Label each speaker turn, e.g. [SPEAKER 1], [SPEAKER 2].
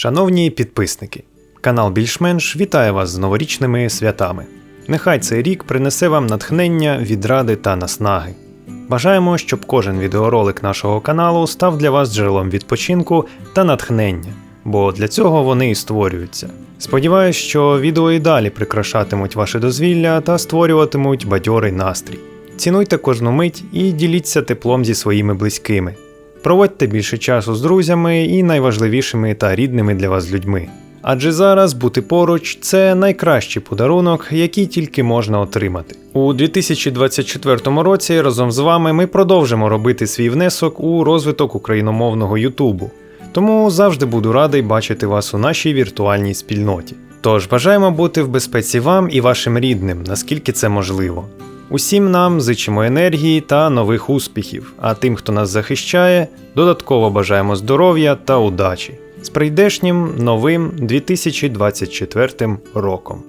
[SPEAKER 1] Шановні підписники, канал більш-менш вітає вас з новорічними святами. Нехай цей рік принесе вам натхнення, відради та наснаги. Бажаємо, щоб кожен відеоролик нашого каналу став для вас джерелом відпочинку та натхнення, бо для цього вони і створюються. Сподіваюсь, що відео і далі прикрашатимуть ваше дозвілля та створюватимуть бадьорий настрій. Цінуйте кожну мить і діліться теплом зі своїми близькими. Проводьте більше часу з друзями і найважливішими та рідними для вас людьми. Адже зараз бути поруч це найкращий подарунок, який тільки можна отримати. У 2024 році разом з вами ми продовжимо робити свій внесок у розвиток україномовного Ютубу. Тому завжди буду радий бачити вас у нашій віртуальній спільноті. Тож бажаємо бути в безпеці вам і вашим рідним, наскільки це можливо. Усім нам зичимо енергії та нових успіхів, а тим, хто нас захищає, додатково бажаємо здоров'я та удачі з прийдешнім новим 2024 роком.